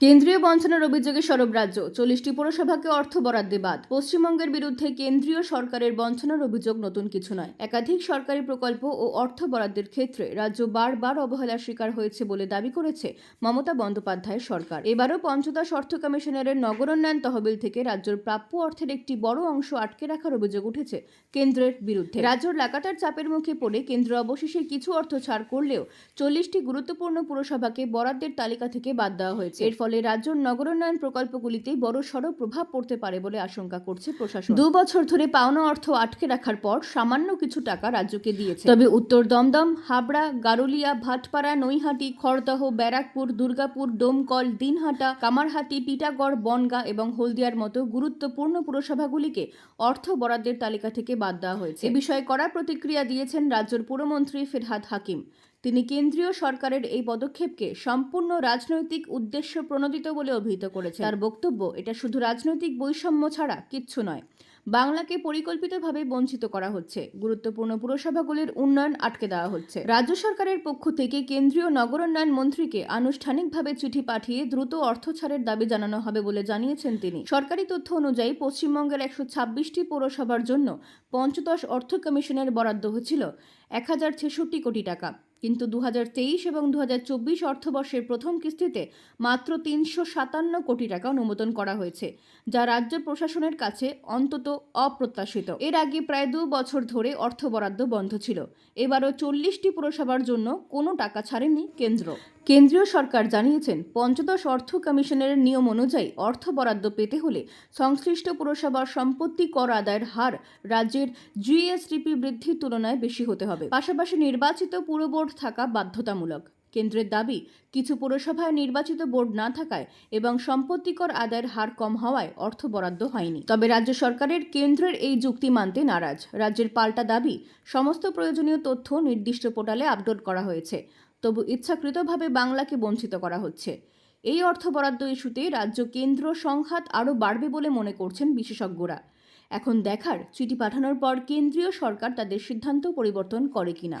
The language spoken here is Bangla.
কেন্দ্রীয় বঞ্চনার অভিযোগে সরব রাজ্য। চল্লিশটি পুরসভাকে অর্থ বরাদ্দে বাদ পশ্চিমবঙ্গের বিরুদ্ধে কেন্দ্রীয় সরকারের বঞ্চনার অভিযোগ নতুন কিছু নয়। একাধিক সরকারি প্রকল্প ও অর্থ বরাদ্দের ক্ষেত্রে রাজ্য বারবার অবহেলার শিকার হয়েছে বলে দাবি করেছে মমতা বন্দ্যোপাধ্যায়ের সরকার। এবারও পঞ্চদশ অর্থ কমিশনারের নগরোন্নয়ন তহবিল থেকে রাজ্যের প্রাপ্য অর্থের একটি বড় অংশ আটকে রাখার অভিযোগ উঠেছে কেন্দ্রের বিরুদ্ধে। রাজ্যের লাগাতার চাপের মুখে পড়ে কেন্দ্র অবশেষে কিছু অর্থ ছাড় করলেও চল্লিশটি গুরুত্বপূর্ণ পুরসভাকে বরাদ্দের তালিকা থেকে বাদ দেওয়া হয়েছে। এর ফলে রাজ্যের নগরোন্নয়ন প্রকল্পগুলিতে বড় সড় প্রভাব পড়তে পারে বলে আশঙ্কা করছে প্রশাসন। দু বছর ধরে পাওনা অর্থ আটকে রাখার পর সামান্য কিছু টাকা রাজ্যকে দিয়েছে। তবে উত্তর দমদম হাবড়া গারুলিয়া ভাটপাড়া নৈহাটি খড়দহ ব্যারাকপুর দুর্গাপুর ডোমকল দিনহাটা কামারহাটি টিটাগড় বনগা এবং হলদিয়ার মতো গুরুত্বপূর্ণ পুরসভাগুলিকে অর্থ বরাদ্দের তালিকা থেকে বাদ দেওয়া হয়েছে। এ বিষয়ে কড়া প্রতিক্রিয়া দিয়েছেন রাজ্যের পুরমন্ত্রী ফিরহাদ হাকিম। তিনি কেন্দ্রীয় সরকারের এই পদক্ষেপকে সম্পূর্ণ রাজনৈতিক উদ্দেশ্য প্রণোদিত বলে অভিহিত করেছেন। তার বক্তব্য, এটা শুধু রাজনৈতিক বৈষম্য ছাড়া কিচ্ছু নয়, বাংলাকে পরিকল্পিতভাবে বঞ্চিত করা হচ্ছে। গুরুত্বপূর্ণ পুরসভাগুলির উন্নয়ন আটকে দেওয়া হচ্ছে। রাজ্য সরকারের পক্ষ থেকে কেন্দ্রীয় নগরোন্নয়ন মন্ত্রীকে আনুষ্ঠানিকভাবে চিঠি পাঠিয়ে দ্রুত অর্থ ছাড়ের দাবি জানানো হবে বলে জানিয়েছেন তিনি। সরকারি তথ্য অনুযায়ী পশ্চিমবঙ্গের একশো ছাব্বিশটি পৌরসভার জন্য পঞ্চদশ অর্থ কমিশনের বরাদ্দ হয়েছিল এক হাজার ছেষট্টি কোটি টাকা। কিন্তু দু হাজার তেইশ এবং দু হাজার চব্বিশ অর্থবর্ষের প্রথম কিস্তিতে মাত্র তিনশো সাতান্ন কোটি টাকা অনুমোদন করা হয়েছে, যা রাজ্য প্রশাসনের কাছে অন্তত অপ্রত্যাশিত। এর আগে প্রায় দু বছর ধরে অর্থ বরাদ্দ বন্ধ ছিল। এবারও চল্লিশটি পুরসভার জন্য কোনো টাকা ছাড়েনি কেন্দ্র। কেন্দ্রীয় সরকার জানিয়েছেন, পঞ্চদশ অর্থ কমিশনের নিয়ম অনুযায়ী অর্থ বরাদ্দ পেতে হলে সংশ্লিষ্ট পুরসভার সম্পত্তি কর আদায়ের হার রাজ্যের জিএসডিপি বৃদ্ধির তুলনায় বেশি হতে হবে। পাশাপাশি নির্বাচিত পুর বোর্ড থাকা বাধ্যতামূলক। কেন্দ্রের দাবি, কিছু পুরসভায় নির্বাচিত বোর্ড না থাকায় এবং সম্পত্তিকর আদায়ের হার কম হওয়ায় অর্থ বরাদ্দ হয়নি। তবে রাজ্য সরকারের কেন্দ্রের এই যুক্তি মানতে নারাজ। রাজ্যের পাল্টা দাবি, সমস্ত প্রয়োজনীয় তথ্য নির্দিষ্ট পোর্টালে আপলোড করা হয়েছে। তবু ইচ্ছাকৃতভাবে বাংলাকে বঞ্চিত করা হচ্ছে। এই অর্থ বরাদ্দ ইস্যুতে রাজ্য কেন্দ্র সংঘাত আরও বাড়বে বলে মনে করছেন বিশেষজ্ঞরা। এখন দেখার, চিঠি পাঠানোর পর কেন্দ্রীয় সরকার তাদের সিদ্ধান্ত পরিবর্তন করে কিনা।